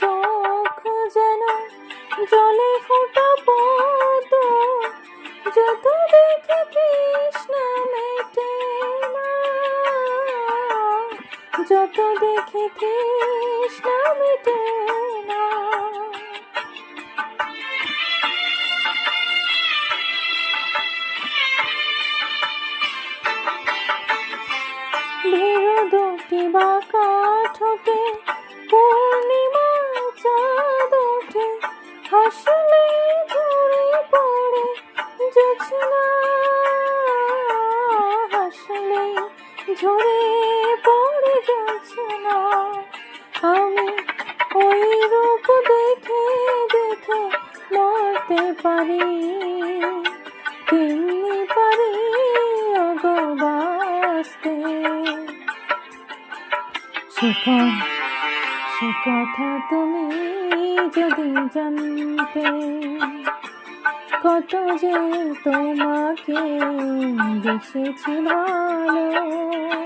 চোখ যেন জলে ফোটা পদ যত দেখে তৃষ্ণা মেটে না, যত দেখে তৃষ্ণা মেটে না। পড়ে জোছনা আমি ওই রূপ দেখে দেখে মরতে পারি। তেমনি পারি সে ক- সে কথা তুমি যদি জানতে, কত যে তোমাকে বেসেছি ভালো।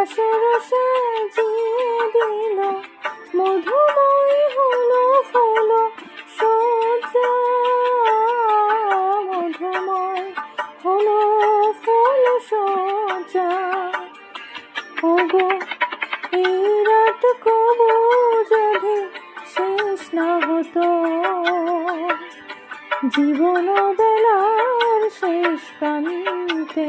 বাসর সাজিয়ে দিল, মধুময় হলো ফুল সজ্জা মধুময় হলো ফুল সজ্জা ওগো, এই রাত কবু যদি শেষ না হতো জীবন বেলার শেষ প্রান্তে।